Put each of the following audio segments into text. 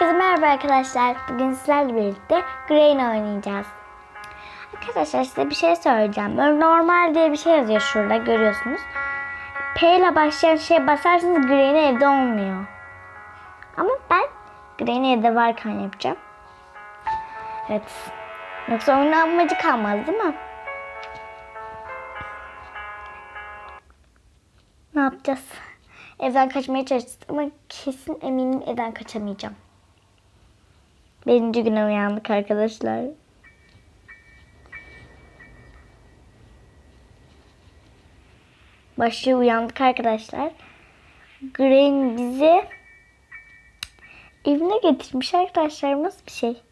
Herkese merhaba arkadaşlar. Bugün sizlerle birlikte Grain oynayacağız. Arkadaşlar size bir şey söyleyeceğim. Böyle normal diye bir şey yazıyor şurada görüyorsunuz. P ile başlayan şeye basarsanız Grain evde olmuyor. Ama ben Grain evde varken yapacağım. Evet. Yoksa oyunun amacı kalmaz değil mi? Ne yapacağız? Evden kaçmaya çalışacağız ama kesin eminim evden kaçamayacağım. Birinci güne uyandık arkadaşlar. Başı uyandık arkadaşlar. Green bizi evine getirmiş arkadaşlar. Nasıl bir şey?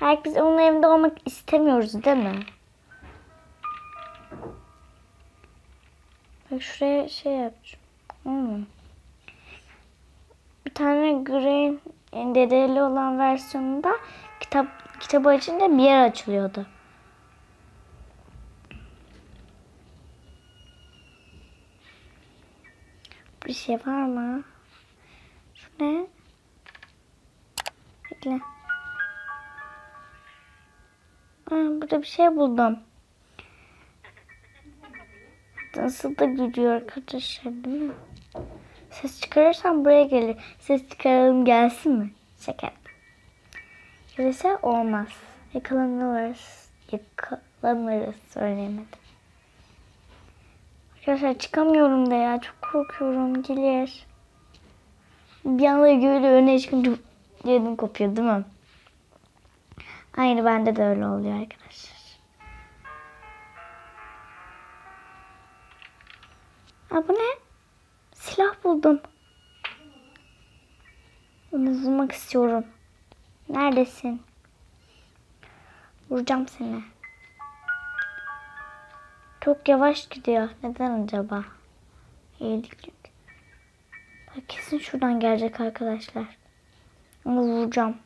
Belki biz onun evinde olmak istemiyoruz değil mi? Bak şuraya şey yapacağım. Hmm. Bir tane Green dedeli olan versiyonunda kitap kitabı açınca bir yer açılıyordu. Bir şey var mı? Şu ne? Bekle. Aa, burada bir şey buldum. Nasıl da gülüyor arkadaşlar değil mi? Ses çıkarırsam buraya gelir. Ses çıkaralım gelsin mi? Şaka. Gelirse olmaz. Yakalanırız. Yakalanırız. Söyleyemedim. Arkadaşlar çıkamıyorum da ya. Çok korkuyorum. Gelir. Bir anda böyle öne çıkınca yedim kopuyor değil mi? Aynı bende de öyle oluyor arkadaşlar. Aa, bu ne? Silah buldum. Onu vurmak istiyorum. Neredesin? Vuracağım seni. Çok yavaş gidiyor. Neden acaba? Yok. Bak kesin şuradan gelecek arkadaşlar. Onu vuracağım.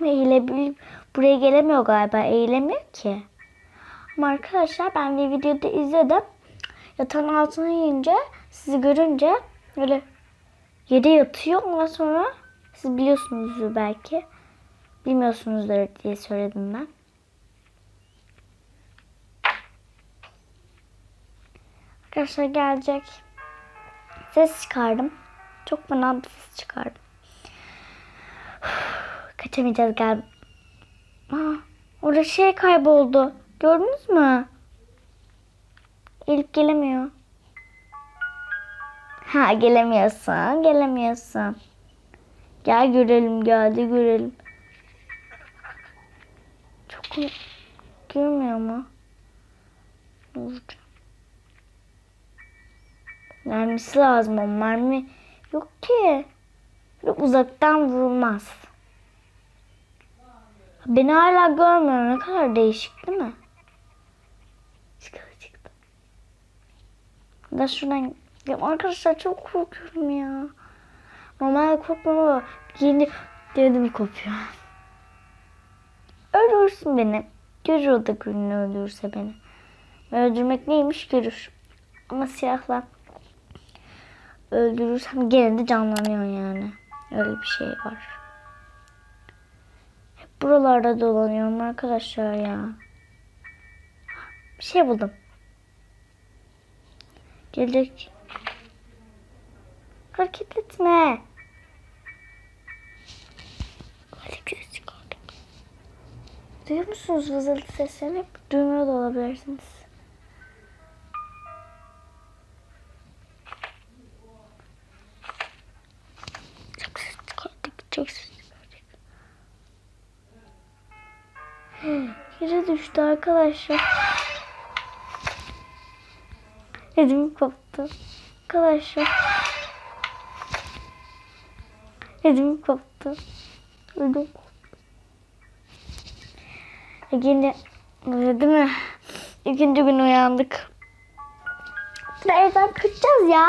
Ama eğilebil buraya gelemiyor galiba. Eğilemiyor ki. Ama arkadaşlar ben bir videoda izledim. Yatağın altına yiyince sizi görünce böyle yere yatıyor. Ondan sonra siz biliyorsunuzdur belki. Bilmiyorsunuzdur diye söyledim ben. Arkadaşlar gelecek. Ses çıkardım. Çok fena bir ses çıkardım. Kaçamayacağız galiba. Aa, orada şey kayboldu. Gördünüz mü? Elif gelemiyor. Ha gelemiyorsun. Gelemiyorsun. Gel görelim. Geldi görelim. Çok görmüyor mu? Vuracağım. Mermisi lazım o mermi yok ki. Böyle uzaktan vurulmaz. Beni hala görmüyor. Ne kadar değişik değil mi? Çıktı çıktı. Da şuradan ya arkadaşlar çok korkuyorum ya. Normalde korkmam ama yeni dedim kopuyor. Öldürürsün beni. Görür o da gününü öldürürse beni. Öldürmek neymiş görür. Ama silahla öldürürsem gene de canlanıyor yani. Öyle bir şey var. Hep buralarda dolanıyorum arkadaşlar ya. Bir şey buldum. Gelecek. Hareket etme. Hadi göz çıkardım. Duyuyor musunuz vızıltı seslerini? Duymuyor da olabilirsiniz. Çok ses çıkardık. Çok ses çıkardık. Yere düştü arkadaşlar. Elim koptu. Arkadaşlar. Elim koptu. Ödüm koptu. Yine değil mi? İkinci gün uyandık. Biz evden kaçacağız ya.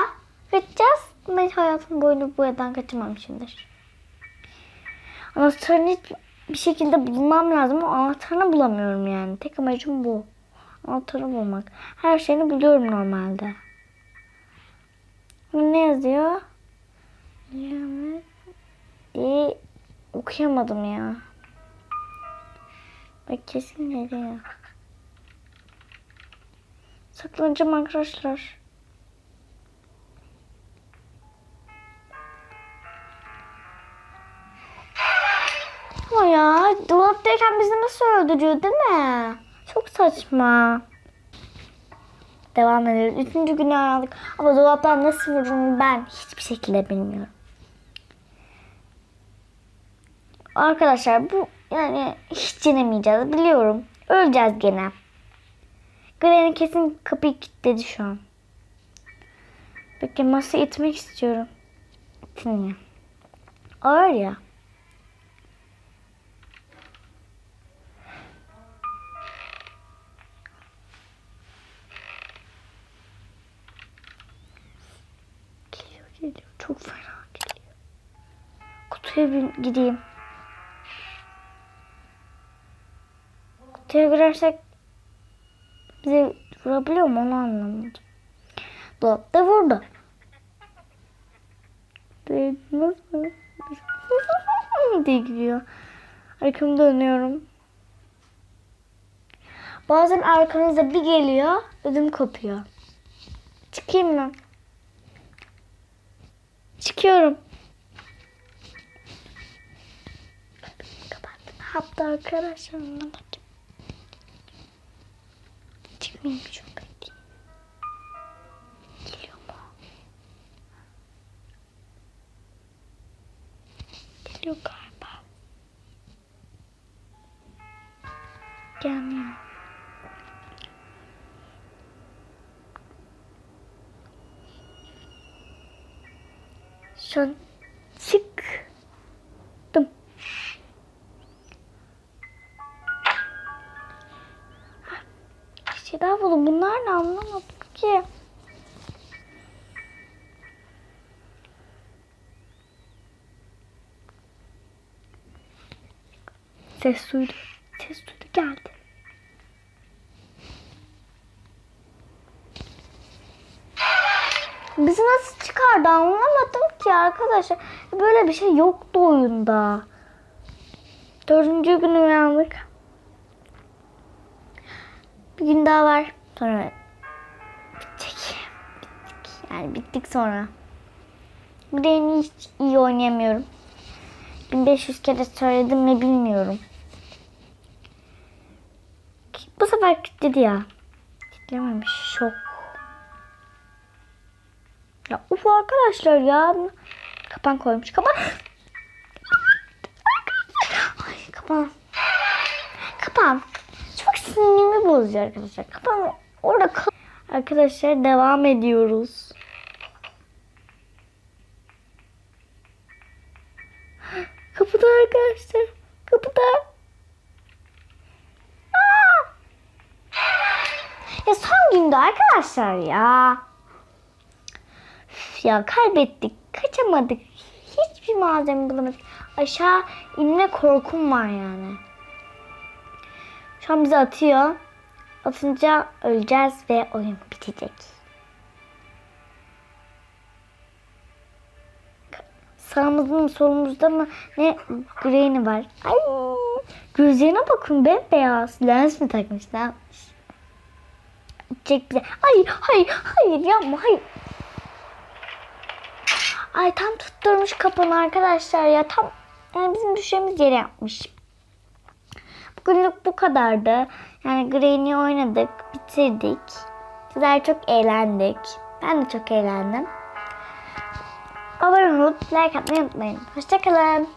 Kaçacağız. Ben hayatım boyunca bu evden kaçamamışımdır. Anahtarını hiç bir şekilde bulmam lazım ama anahtarını bulamıyorum yani. Tek amacım bu. Anahtarı bulmak. Her şeyini biliyorum normalde. Ne yazıyor? E okuyamadım ya. Bak kesin geliyor. Saklanacağım arkadaşlar. Ama ya dolaptayken bizi nasıl öldürüyor değil mi? Çok saçma. Devam edelim. Üçüncü günü öğrendik. Ama dolaptan nasıl vururum ben hiçbir şekilde bilmiyorum. Arkadaşlar bu yani hiç denemeyeceğiz biliyorum. Öleceğiz gene. Granny kesin kapıyı kilitledi şu an. Peki masa itmek istiyorum. İtmiyor. Ağır ya. Geliyor geliyor. Çok fena geliyor. Kutuya bir gideyim. Kutuya girersek bize vurabiliyor mu onu anlamadım. Dolapta vurdu. De- Nasıl? diye gidiyor. Arkamı dönüyorum. Bazen arkanıza bir geliyor, ödüm kopuyor. Çıkayım mı? Çıkıyorum. Hatta arkadaşlar anlamadım. Çıkmayayım çok bekleyeyim. Geliyor Buldum. Bunlar ne anlamadım ki. Ses duydu. Ses duydu geldi. Bizi nasıl çıkardı anlamadım ki arkadaşlar. Böyle bir şey yoktu oyunda. Dördüncü gün uyandık. Bir gün daha var. Sonra bittik. Bittik. Yani bittik sonra. Bir de hiç iyi oynayamıyorum. 1500 kere söyledim mi bilmiyorum. Bu sefer kilitledi ya. Kilitlememiş. Şok. Ya uf arkadaşlar ya. Kapan koymuş. Kapan. Ay kapan. Kapan. Sinirimi bozuyor arkadaşlar. Kapan orada kal. Arkadaşlar devam ediyoruz. Kapıda arkadaşlar. Kapıda. Aa! Ya son günde arkadaşlar ya. Üf ya kaybettik. Kaçamadık. Hiçbir malzeme bulamadık. Aşağı inme korkum var yani. Şu an bizi atıyor. Atınca öleceğiz ve oyun bitecek. Sağımızda mı solumuzda mı ne Granny var. Ay gözlerine bakın bembeyaz. Lens mi takmış ne yapmış? Çek bize. Ay hayır hayır yapma hayır. Ay tam tutturmuş kapını arkadaşlar ya. Tam yani bizim düşeceğimiz yere yapmış. Bugünlük bu kadardı. Yani Granny oynadık, bitirdik. Sizler çok eğlendik. Ben de çok eğlendim. Abone olup like atmayı unutmayın. Hoşçakalın.